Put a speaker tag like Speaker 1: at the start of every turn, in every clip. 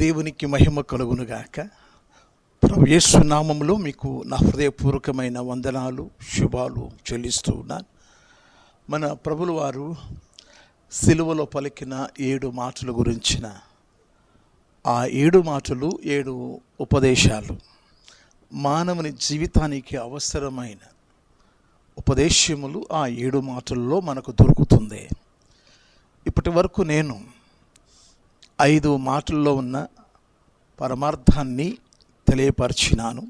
Speaker 1: దేవునికి మహిమ కలుగునుగాక. ప్రభు నామంలో మీకు నా హృదయపూర్వకమైన వందనాలు శుభాలు చెల్లిస్తూ ఉన్నాను. మన ప్రభులు వారు సిలువలో పలికిన ఏడు మాటల గురించిన ఆ ఏడు మాటలు ఏడు ఉపదేశాలు మానవుని జీవితానికి అవసరమైన ఉపదేశములు ఆ ఏడు మాటల్లో మనకు దొరుకుతుంది. ఇప్పటి వరకు నేను ఐదు మాటల్లో ఉన్న పరమార్థాన్ని తెలియపరిచినాను.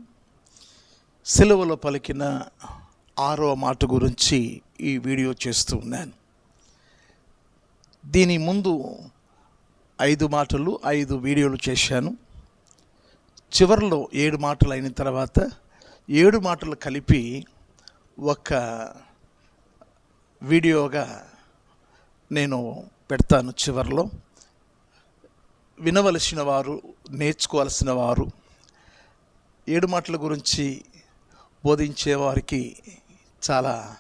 Speaker 1: సెలవులో పలికిన ఆరో మాట గురించి ఈ వీడియో చేస్తూ ఉన్నాను. దీని ముందు ఐదు మాటలు ఐదు వీడియోలు చేశాను. చివరిలో ఏడు మాటలు అయిన తర్వాత ఏడు మాటలు కలిపి ఒక వీడియోగా నేను పెడతాను చివరిలో. వినవలసిన వారు నేర్చుకోవాల్సిన వారు ఏడు మాటల గురించి బోధించే వారికి చాలా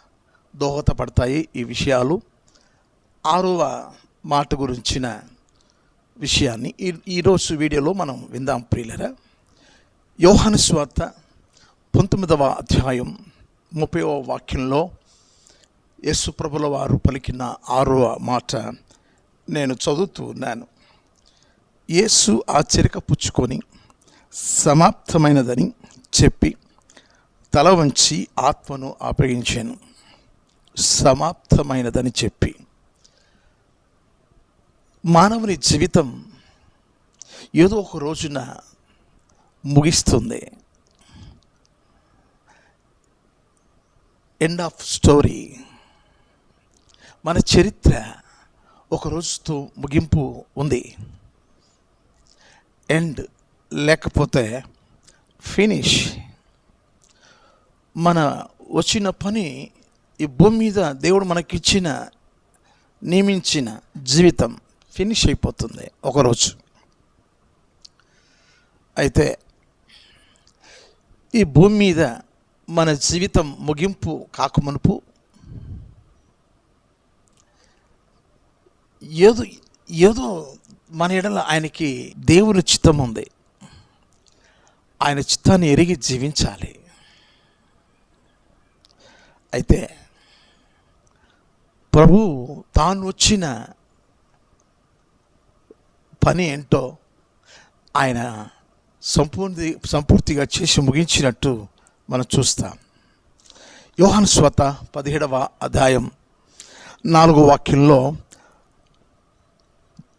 Speaker 1: దోహదపడతాయి ఈ విషయాలు. ఆరవ మాట గురించిన విషయాన్ని ఈ ఈరోజు వీడియోలో మనం విందాం ప్రియులరా. యోహాను స్వార్త పంతొమ్మిదవ అధ్యాయం ముప్పైవ వాక్యంలో యేసుప్రభుల వారు పలికిన ఆరవ మాట నేను చదువుతూ ఉన్నాను. యేసు ఆశ్చర్యక పుచ్చుకొని సమాప్తమైనదని చెప్పి తల వంచి ఆత్మను ఆపగించాను సమాప్తమైనదని చెప్పి. మానవుని జీవితం ఏదో ఒక రోజున ముగిస్తుంది. ఎండ్ ఆఫ్ స్టోరీ మన చరిత్ర ఒక రోజుతో ముగింపు ఉంది. ఎండ్ లేకపోతే ఫినిష్. మన వచ్చిన పని ఈ భూమి మీద దేవుడు మనకిచ్చిన నియమించిన జీవితం ఫినిష్ అయిపోతుంది ఒకరోజు. అయితే ఈ భూమి మీద మన జీవితం ముగింపు కాకమునుపు ఏదో ఏదో మన ఎడల ఆయనకి దేవుని చిత్తం ఉంది. ఆయన చిత్తాన్ని ఎరిగి జీవించాలి. అయితే ప్రభు తాను వచ్చిన పని ఏంటో ఆయన సంపూర్తి సంపూర్తిగా చేసి ముగించినట్టు మనం చూస్తాం. యోహన్ స్వత పదిహేడవ అధ్యాయం నాలుగో వాక్యంలో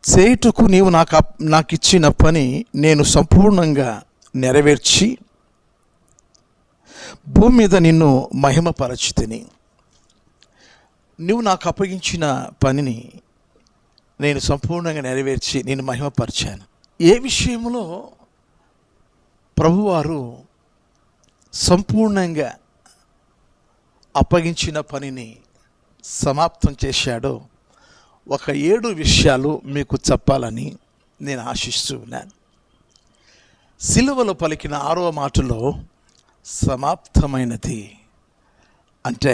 Speaker 1: చేయుటకు నీవు నాకు అప్- నాకు ఇచ్చిన పని నేను సంపూర్ణంగా నెరవేర్చి భూమి మీద నిన్ను మహిమపరచితిని. నువ్వు నాకు అప్పగించిన పనిని నేను సంపూర్ణంగా నెరవేర్చి నేను మహిమపరిచాను. ఏ విషయంలో ప్రభువారు సంపూర్ణంగా అప్పగించిన పనిని సమాప్తం చేశాడో ఒక ఏడు విషయాలు మీకు చెప్పాలని నేను ఆశిస్తూ ఉన్నాను. సిలువలో పలికిన ఆరో మాటలో సమాప్తమైనది. అంటే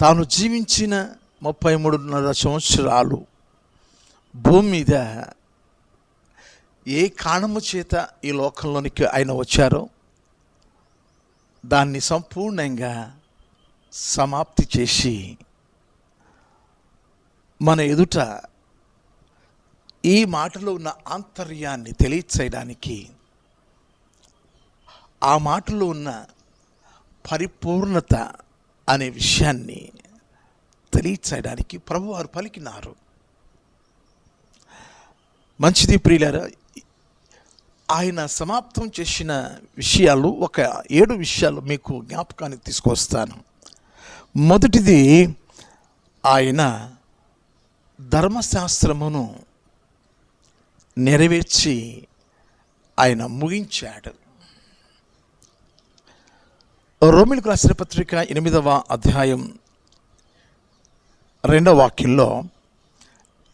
Speaker 1: తాను జీవించిన ముప్పై మూడున్నర సంవత్సరాలు భూమి మీద ఏ కారణము చేత ఈ లోకంలోనికి ఆయన వచ్చారో దాన్ని సంపూర్ణంగా సమాప్తి చేసి మన ఎదుట ఈ మాటలో ఉన్న ఆంతర్యాన్ని తెలియచేయడానికి ఆ మాటలో ఉన్న పరిపూర్ణత అనే విషయాన్ని తెలియచేయడానికి ప్రభువారు పలికినారు. మంచిది ప్రియులారా ఆయన సమాప్తం చేసిన విషయాలు ఒక ఏడు విషయాలు మీకు జ్ఞాపకానికి తీసుకొస్తాను. మొదటిది ఆయన ధర్మశాస్త్రమును నెరవేర్చి ఆయన ముగించాడు. రోమిలకు రాసిన పత్రిక ఎనిమిదవ అధ్యాయం రెండవ వాక్యంలో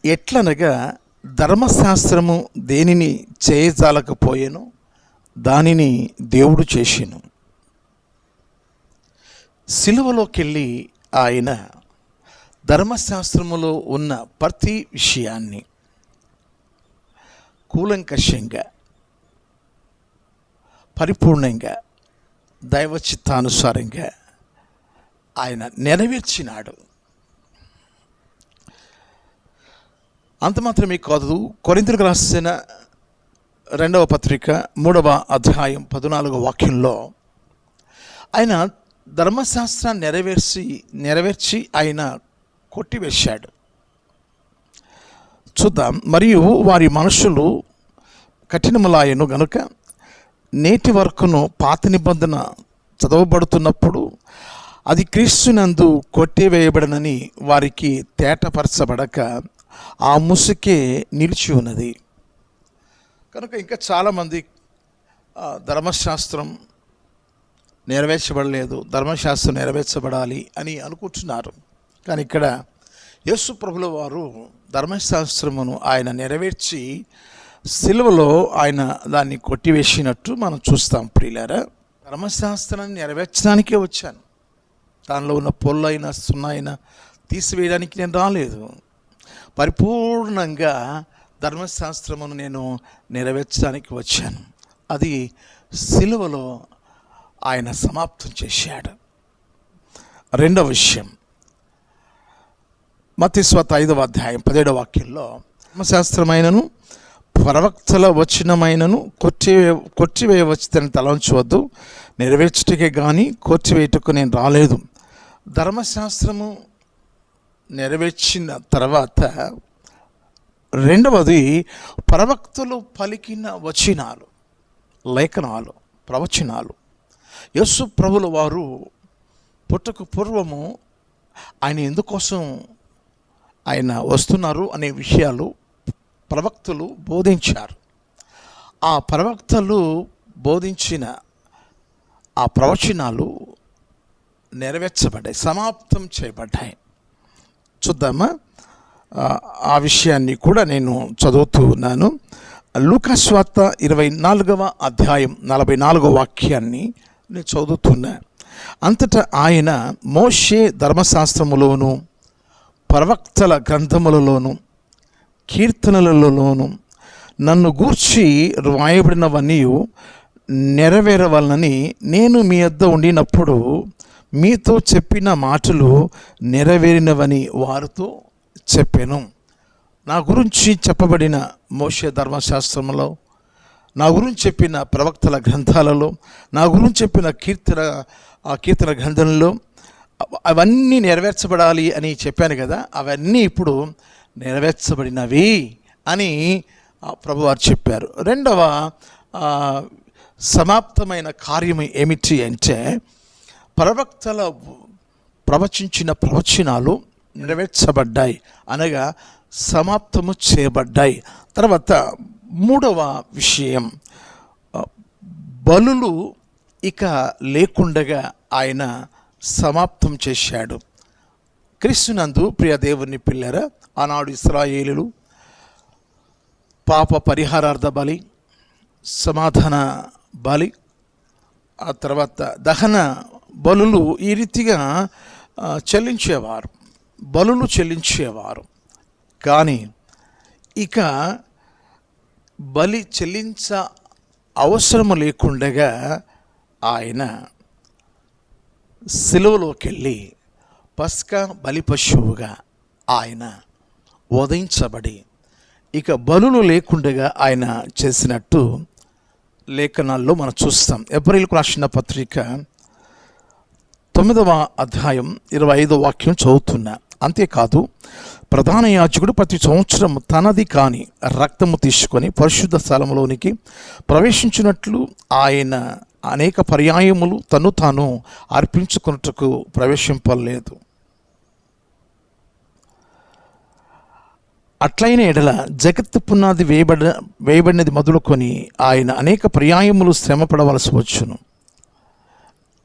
Speaker 1: ఎట్లనగా ధర్మశాస్త్రము దేనిని చేయజాలకపోయేను దానిని దేవుడు చేసెను. సిలువలోకెళ్ళి ఆయన ధర్మశాస్త్రములో ఉన్న ప్రతి విషయాన్ని కూలంకషంగా పరిపూర్ణంగా దైవ చిత్తానుసారంగా ఆయన నెరవేర్చినాడు. అంత మాత్రమే కాదు కొరింతలకు రాసిన రెండవ పత్రిక మూడవ అధ్యాయం పద్నాలుగో వాక్యంలో ఆయన ధర్మశాస్త్రాన్ని నెరవేర్చి నెరవేర్చి ఆయన కొట్టివేశాడు. చూద్దాం. మరియు వారి మనుషులు కఠినములాయను గనుక నేటి వరకును పాత నిబంధన చదవబడుతున్నప్పుడు అది క్రీస్తునందు కొట్టివేయబడనని వారికి తేటపరచబడక ఆ ముసుకే నిలిచి ఉన్నది. కనుక ఇంకా చాలామంది ధర్మశాస్త్రం నెరవేర్చబడలేదు ధర్మశాస్త్రం నెరవేర్చబడాలి అని అనుకుంటున్నారు. కానీ ఇక్కడ యేసు ప్రభుల వారు ధర్మశాస్త్రమును ఆయన నెరవేర్చి సిలువలో ఆయన దాన్ని కొట్టివేసినట్టు మనం చూస్తాం ప్రియులారా. ధర్మశాస్త్రాన్ని నెరవేర్చడానికే వచ్చాను. దానిలో ఉన్న పొల్లైన సున్నైన తీసివేయడానికి నేను రాలేదు. పరిపూర్ణంగా ధర్మశాస్త్రమును నేను నెరవేర్చడానికి వచ్చాను. అది సిలువలో ఆయన సమాప్తం చేశాడు. రెండవ విషయం. మతిస్వత ఐదవ అధ్యాయం పదిహేడవ వాక్యంలో ధర్మశాస్త్రమైనను ప్రవక్తల వచనమైనను కొట్టివే కొట్టివేయవచ్చుదని తలంచవద్దు. నెరవేర్చుటకే కానీ కొట్టివేయటకు నేను రాలేదు. ధర్మశాస్త్రము నెరవేర్చిన తర్వాత రెండవది ప్రవక్తలు పలికిన వచనాలు లేఖనాలు ప్రవచనాలు. యస్సు ప్రభుల వారు పుట్టక పూర్వము ఆయన ఎందుకోసం ఆయన వస్తున్నారు అనే విషయాలు ప్రవక్తలు బోధించారు. ఆ ప్రవక్తలు బోధించిన ఆ ప్రవచనాలు నెరవేర్చబడ్డాయి సమాప్తం చేయబడ్డాయి. చూద్దామా? ఆ, విషయాన్ని కూడా నేను చదువుతూ ఉన్నాను. లూకాస్వార్త ఇరవై నాలుగవ అధ్యాయం నలభై నాలుగవ వాక్యాన్ని నేను చదువుతున్నా. అంతటా ఆయన మోషే ధర్మశాస్త్రములోను ప్రవక్తల గ్రంథములలోను కీర్తనలలోను నన్ను గూర్చి వ్రాయబడినవన్నీ నెరవేరవలనని నేను మీ వద్ద ఉండినప్పుడు మీతో చెప్పిన మాటలు నెరవేరినవని వారితో చెప్పాను. నా గురించి చెప్పబడిన మోషే ధర్మశాస్త్రంలో నా గురించి చెప్పిన ప్రవక్తల గ్రంథాలలో నా గురించి చెప్పిన కీర్తన ఆ కీర్తన గ్రంథంలో అవన్నీ నెరవేర్చబడాలి అని చెప్పాను కదా అవన్నీ ఇప్పుడు నెరవేర్చబడినవి అని ప్రభువారు చెప్పారు. రెండవ సమాప్తమైన కార్యం ఏమిటి అంటే ప్రవక్తల ప్రవచించిన ప్రవచనాలు నెరవేర్చబడ్డాయి అనగా సమాప్తము చేయబడ్డాయి. తర్వాత మూడవ విషయం బలులు ఇక లేకుండగా ఆయన సమాప్తం చేశాడు. క్రీస్తునందు ప్రియ దేవుని పిల్లర ఆనాడు ఇస్రాయేలులు పాప పరిహారార్థ బలి సమాధాన బలి ఆ తర్వాత దహన బలులు ఈ రీతిగా చెల్లించేవారు. బలులు చెల్లించేవారు. కానీ ఇక బలి చెల్లించ అవసరము లేకుండగా ఆయన సిలువలోకి వెళ్ళి పస్క బలి పశువుగా ఆయన వధించబడి ఇక బలులు లేకుండగా ఆయన చేసినట్టు లేఖనాల్లో మనం చూస్తాం. ఏప్రిల్కు రాసిన పత్రిక తొమ్మిదవ అధ్యాయం ఇరవై ఐదో వాక్యం చదువుతున్నా అంతేకాదు ప్రధాన యాజకుడు ప్రతి సంవత్సరం తనది కాని రక్తము తీసుకొని పరిశుద్ధ స్థలంలోనికి ప్రవేశించినట్లు ఆయన అనేక పర్యాయములు తను తాను అర్పించుకున్నట్టుకు ప్రవేశింపలేదు. అట్లైన ఎడల జగత్తు పునాది వేయబడ వేయబడినది మొదలుకొని ఆయన అనేక పర్యాయములు శ్రమ పడవలసి వచ్చును.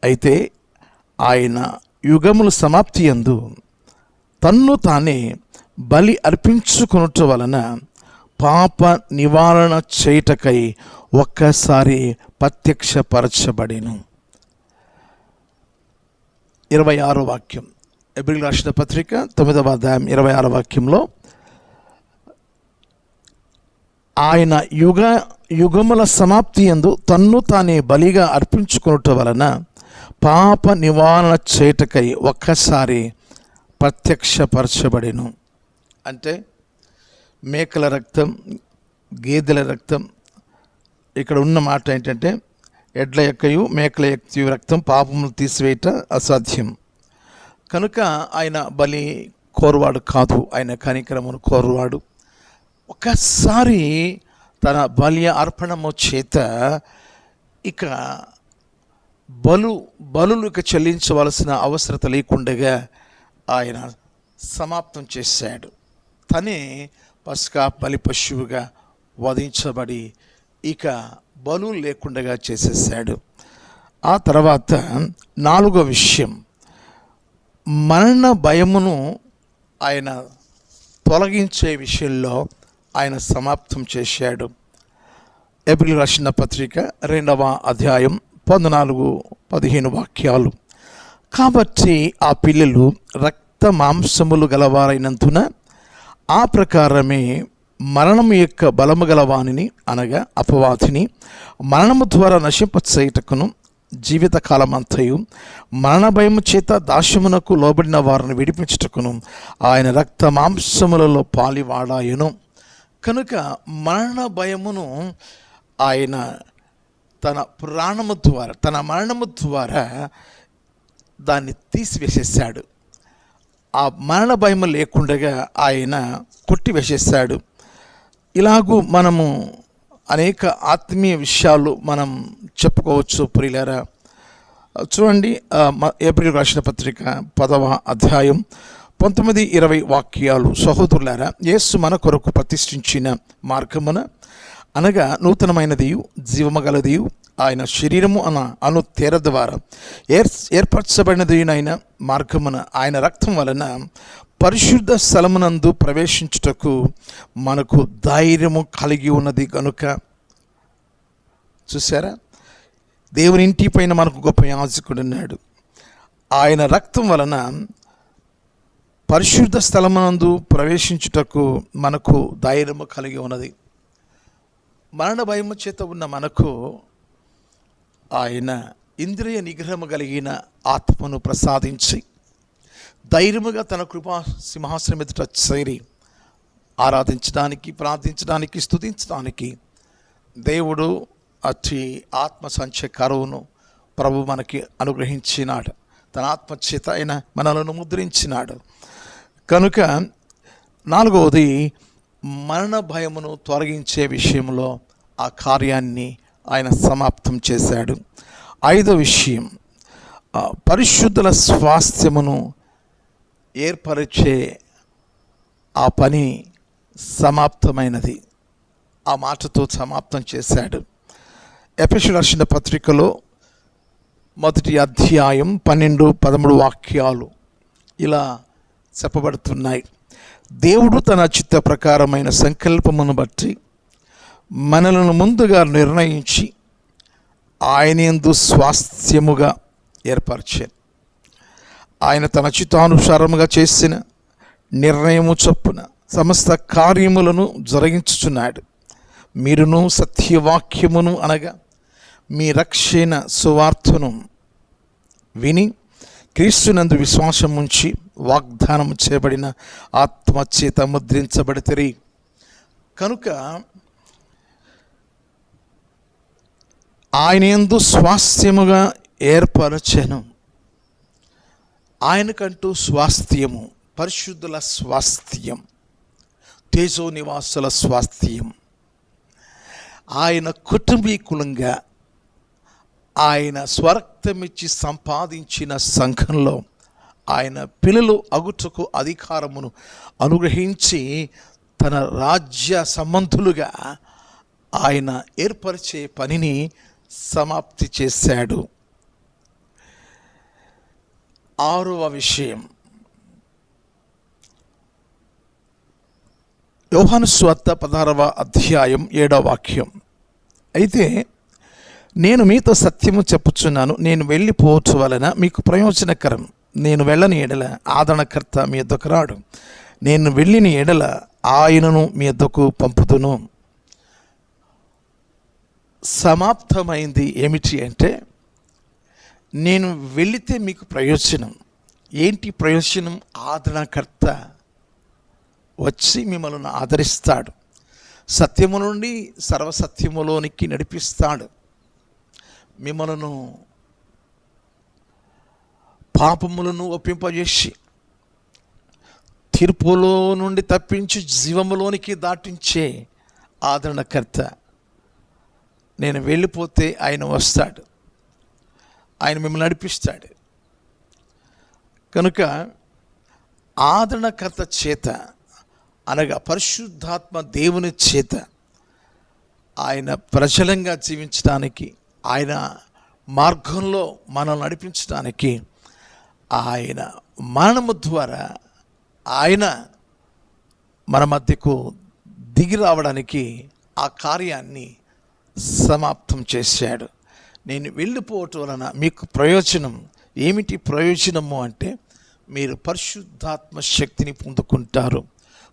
Speaker 1: అయితే ఆయన యుగముల సమాప్తి యందు తన్ను తానే బలి అర్పించుకొనుట వలన పాప నివారణ చేయుటకై ఒక్కసారి ప్రత్యక్షపరచబడిను. ఇరవై ఆరో వాక్యం. ఎబ్రిల్ రాసిన పత్రిక తొమ్మిదవ అధ్యాయం ఇరవై ఆరో వాక్యంలో ఆయన యుగ యుగముల సమాప్తి ఎందు తన్ను తానే బలిగా అర్పించుకున్నట వలన పాప నివారణ చేటకై ఒక్కసారి ప్రత్యక్షపరచబడిను. అంటే మేకల రక్తం గేదెల రక్తం ఇక్కడ ఉన్న మాట ఏంటంటే ఎడ్ల యొక్కయు మేకల యొక్క రక్తం పాపములు తీసివేయట అసాధ్యం. కనుక ఆయన బలి కోరువాడు కాదు ఆయన కనికరమును కోరువాడు. ఒకసారి తన బలి అర్పణము చేత ఇక బలు బలులు ఇక చెల్లించవలసిన అవసరత లేకుండగా ఆయన సమాప్తం చేశాడు. తనే పస్కా బలి పశువుగా వధించబడి ఇక బలు లేకుండా చేసేసాడు ఆ తర్వాత నాలుగో విషయం. మరణ భయమును ఆయన తొలగించే విషయంలో ఆయన సమాప్తం చేశాడు. ఏప్రిల్ రాసిన పత్రిక రెండవ అధ్యాయం పద్నాలుగు పదిహేను వాక్యాలు. కాబట్టి ఆ పిల్లలు రక్త మాంసములు గలవారైనందున ఆ ప్రకారమే మరణము యొక్క బలము గలవానిని అనగా అపవాదిని మరణము ద్వారా నశింపచేయుటకును జీవితకాలమంతయు మరణ భయము చేత దాస్యమునకు లోబడిన వారిని విడిపించుటకును ఆయన రక్త మాంసములలో పాలివాడాయను. కనుక మరణ భయమును ఆయన తన ప్రాణము ద్వారా తన మరణము ద్వారా దాన్ని తీసివేసేసాడు ఆ మరణ భయం లేకుండగా ఆయన కొట్టివేసేసాడు ఇలాగూ మనము అనేక ఆత్మీయ విషయాలు మనం చెప్పుకోవచ్చు ప్రియులారా. చూడండి ఏప్రిల్ రాసిన పత్రిక పదవ అధ్యాయం పంతొమ్మిది ఇరవై వాక్యాలు. సహోదరులారా యేసు మన కొరకు ప్రతిష్ఠించిన మార్గమున అనగా నూతనమైనదియు జీవమగలదియు ఆయన శరీరము అన అను తెర ద్వారా ఏర్ ఏర్పరచబడినదినైన మార్గమున ఆయన రక్తం వలన పరిశుద్ధ స్థలమునందు ప్రవేశించుటకు మనకు ధైర్యము కలిగి ఉన్నది కనుక చూసారా దేవుని ఇంటి పైన మనకు గొప్ప యాజకుడు ఉన్నాడు. ఆయన రక్తం వలన పరిశుద్ధ స్థలమునందు ప్రవేశించుటకు మనకు ధైర్యము కలిగి ఉన్నది. మరణ భయము చేత ఉన్న మనకు ఆయన ఇంద్రియ నిగ్రహము కలిగిన ఆత్మను ప్రసాదించి ధైర్యముగా తన కృపా సింహాసనం ఎదుట చేరి ఆరాధించడానికి ప్రార్థించడానికి స్తుతించడానికి దేవుడు అతి ఆత్మ సంచ కరువును ప్రభు మనకి అనుగ్రహించినాడు. తన ఆత్మ చేత ఆయన మనలను ముద్రించినాడు. కనుక నాలుగవది మరణ భయమును తొలగించే విషయంలో ఆ కార్యాన్ని ఆయన సమాప్తం చేశాడు. ఐదో విషయం పరిశుద్ధుల స్వాస్థ్యమును ఏర్పరిచే ఆ పని సమాప్తమైనది. ఆ మాటతో సమాప్తం చేశాడు. ఎపిషు రాసిన పత్రికలో మొదటి అధ్యాయం పన్నెండు పదమూడు వాక్యాలు ఇలా చెప్పబడుతున్నాయి. దేవుడు తన చిత్త ప్రకారమైన సంకల్పమును బట్టి మనలను ముందుగా నిర్ణయించి ఆయనందు స్వాస్థ్యముగా ఏర్పరిచాను ఆయన తన చిత్తానుసారముగా చేసిన నిర్ణయము చొప్పున సమస్త కార్యములను జరిగించుచున్నాడు. మీరును సత్యవాక్యమును అనగా మీ రక్షణ సువార్తను విని క్రీస్తునందు విశ్వాసం ఉంచి వాగ్దానం చేయబడిన ఆత్మచేత ముద్రించబడితే కనుక ఆయన ఎందు స్వాస్థ్యముగా ఏర్పరచను. ఆయనకంటూ స్వాస్థ్యము పరిశుద్ధుల స్వాస్థ్యం తేజో నివాసుల స్వాస్థ్యం. ఆయన కుటుంబీకులంగా ఆయన స్వరక్తమిచ్చి సంపాదించిన సంఘంలో ఆయన పిల్లలు అగుటకు అధికారమును అనుగ్రహించి తన రాజ్య సంబంధులుగా ఆయన ఏర్పరిచే పనిని సమాప్తి చేశాడు. ఆరవ విషయం. యోహాను స్వార్త పదహారవ అధ్యాయం ఏడవ వాక్యం. అయితే నేను మీతో సత్యము చెప్పుచున్నాను నేను వెళ్ళిపోవచ్చు వలన మీకు ప్రయోజనకరం. నేను వెళ్ళని ఎడల ఆదరణకర్త మీ యొద్దకు రాడు. నేను వెళ్ళిన ఎడల ఆయనను మీ యొద్దకు పంపుతును సమాప్తమైంది ఏమిటి అంటే నేను వెళితే మీకు ప్రయోజనం. ఏంటి ప్రయోజనం? ఆదరణకర్త వచ్చి మిమ్మల్ని ఆదరిస్తాడు. సత్యము నుండి సర్వసత్యములోనికి నడిపిస్తాడు. మిమ్మలను పాపములను ఒప్పింపజేసి తీర్పులో నుండి తప్పించి జీవములోనికి దాటించే ఆదరణకర్త. నేను వెళ్ళిపోతే ఆయన వస్తాడు. ఆయన మిమ్మల్ని నడిపిస్తాడు. కనుక ఆదరణకర్త చేత అనగా పరిశుద్ధాత్మ దేవుని చేత ఆయన ప్రజలంగా జీవించడానికి ఆయన మార్గంలో మనల్ని నడిపించడానికి ఆయన మరణము ద్వారా ఆయన మన మధ్యకు దిగి రావడానికి ఆ కార్యాన్ని సమాప్తం చేశాడు. నేను వెళ్ళిపోవటం వలన మీకు ప్రయోజనం ఏమిటి ప్రయోజనము అంటే మీరు పరిశుద్ధాత్మ శక్తిని పొందుకుంటారు.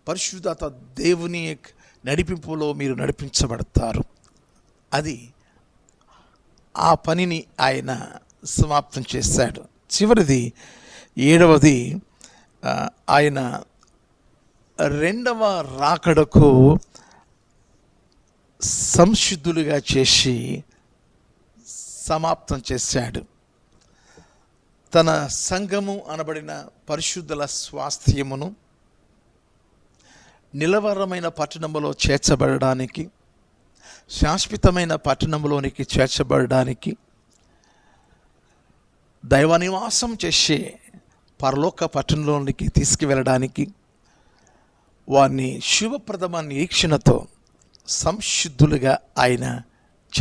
Speaker 1: పరిశుద్ధాత్మ దేవుని నడిపింపులో మీరు నడిపించబడతారు. అది ఆ పనిని ఆయన సమాప్తం చేశాడు. చివరిది ఏడవది ఆయన రెండవ రాకడకు సంసిద్ధులుగా చేసి సమాప్తం చేశాడు. తన సంఘము అనబడిన పరిశుద్ధుల స్వాస్థ్యమును నిలవరమైన పట్టణములో చేర్చబడడానికి శాశ్వతమైన పట్టణంలోనికి చేర్చబడడానికి దైవ నివాసం చేసే పరలోక పట్టణంలోనికి తీసుకువెళ్ళడానికి వారిని శుభప్రదమ నిరీక్షణతో సంశుద్ధులుగా ఆయన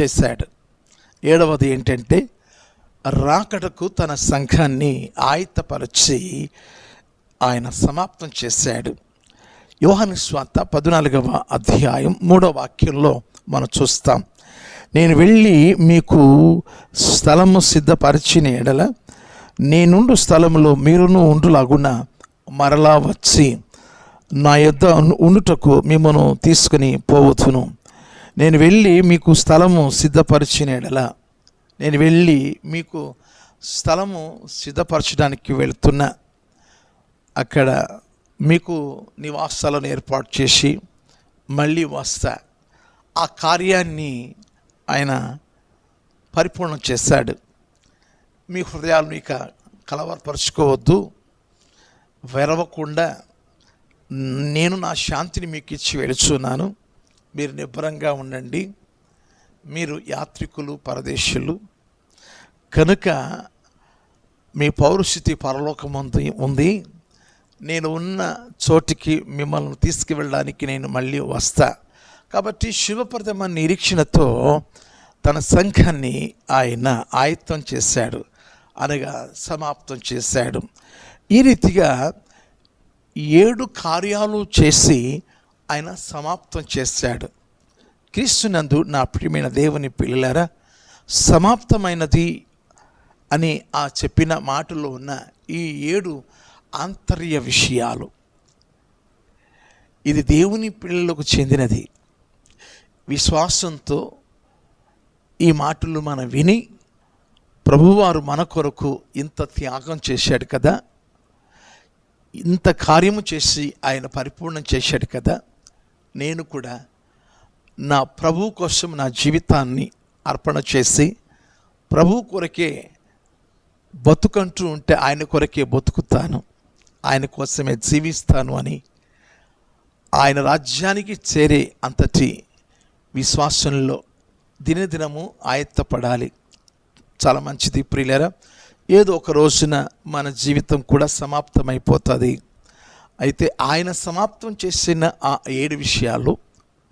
Speaker 1: చేశాడు. ఏడవది ఏంటంటే రాకడకు తన సంఘాన్ని ఆయత్తపరిచి ఆయన సమాప్తం చేశాడు. యోహాను స్వాత పద్నాలుగవ అధ్యాయం మూడవ వాక్యంలో మనం చూస్తాం. నేను వెళ్ళి మీకు స్థలము సిద్ధపరిచిన ఎడల నేనుండు స్థలములో మీరును ఉండులాగున మరలా వచ్చి నా యొద్ద ఉండుటకు మిమ్మను తీసుకుని పోవచ్చును నేను వెళ్ళి మీకు స్థలము సిద్ధపరిచిన ఎడల నేను వెళ్ళి మీకు స్థలము సిద్ధపరచడానికి వెళుతున్నా. అక్కడ మీకు నివాసాలను ఏర్పాటు చేసి మళ్ళీ వస్తా. ఆ కార్యాన్ని ఆయన పరిపూర్ణం చేశాడు. మీ హృదయాలను ఇక కలవరపరుచుకోవద్దు. వెరవకుండా నేను నా శాంతిని మీకు ఇచ్చి వెళుచున్నాను మీరు నిబ్బరంగా ఉండండి. మీరు యాత్రికులు పరదేశులు. కనుక మీ పౌరుషితి పరలోకమందు ఉంది. నేను ఉన్న చోటికి మిమ్మల్ని తీసుకువెళ్ళడానికి నేను మళ్ళీ వస్తా. కాబట్టి శుభప్రదమ నిరీక్షణతో తన సంఘాన్ని ఆయన ఆయత్తం చేశాడు అనగా సమాప్తం చేశాడు. ఈ రీతిగా ఏడు కార్యాలు చేసి ఆయన సమాప్తం చేశాడు. క్రీస్తునందు నా ప్రియమైన దేవుని పిల్లలారా సమాప్తమైనది అని ఆ చెప్పిన మాటలో ఉన్న ఈ ఏడు ఆంతర్య విషయాలు. ఇది దేవుని పిల్లలకు చెందినది. విశ్వాసంతో ఈ మాటలు మనం విని ప్రభువారు మన కొరకు ఇంత త్యాగం చేశాడు కదా? ఇంత కార్యము చేసి ఆయన పరిపూర్ణం చేశాడు కదా? నేను కూడా నా ప్రభు కోసం నా జీవితాన్ని అర్పణ చేసి ప్రభు కొరకే బతుకంటూ ఉంటే ఆయన కొరకే బతుకుతాను. ఆయన కోసమే జీవిస్తాను అని ఆయన రాజ్యానికి చేరే అంతటి విశ్వాసంలో దినదినము ఆయత్తపడాలి. చాలా మంచిది ప్రియులరా. ఏదో ఒక రోజున మన జీవితం కూడా సమాప్తమైపోతుంది. అయితే ఆయన సమాప్తం చేసిన ఆ ఏడు విషయాలు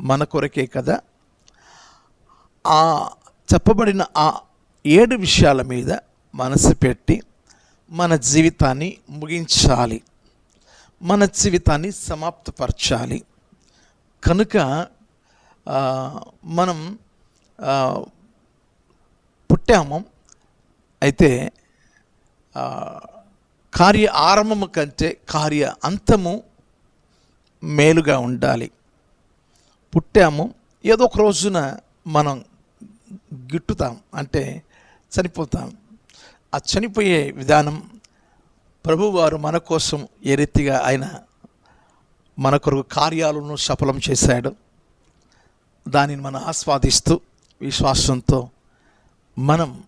Speaker 1: మన కొరకే కదా. ఆ చెప్పబడిన ఆ ఏడు విషయాల మీద మనసు పెట్టి మన జీవితాన్ని ముగించాలి. మన జీవితాన్ని సమాప్తపరచాలి. కనుక మనం పుట్టాము అయితే కార్య ఆరంభము కంటే కార్య అంతము మేలుగా ఉండాలి. పుట్టాము ఏదో ఒక రోజున మనం గిట్టుతాం అంటే చనిపోతాం. ఆ చనిపోయే విధానం ప్రభువారు మన కోసం ఏ రీతిగా ఆయన మన కొరకు కార్యాలను సఫలం చేశాడు. దానిని మనం ఆస్వాదిస్తూ విశ్వాసంతో మనం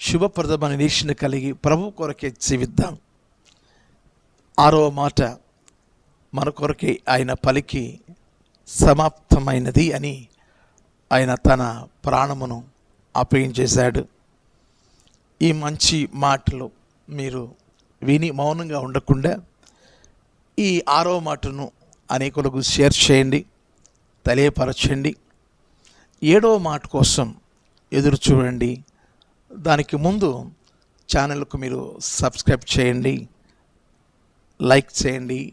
Speaker 1: శుభప్రదమైన నిరీక్షణ కలిగి ప్రభు కొరకే జీవిద్దాం. ఆరో మాట మన కొరకే ఆయన పలికి సమాప్తమైనది అని ఆయన తన ప్రాణమును అప్పగించేశాడు. ఈ మంచి మాటలు మీరు విని మౌనంగా ఉండకుండా ఈ ఆరో మాటను అనేకులకు షేర్ చేయండి. తెలియపరచండి. ఏడవ మాట కోసం ఎదురు చూడండి. దానికి ముందు ఛానల్కు మీరు సబ్స్క్రైబ్ చేయండి. లైక్ చేయండి.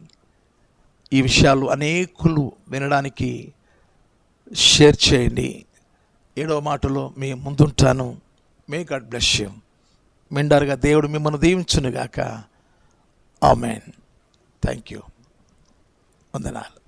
Speaker 1: ఈ విషయాలు అనేకులు వినడానికి షేర్ చేయండి. ఏడవ మాటలో మీ ముందుంటాను. May god bless you. మిండారుగా దేవుడు మిమ్మల్ని దీవించునుగాక. ఆమెన్. థ్యాంక్ యూ వందనాలు.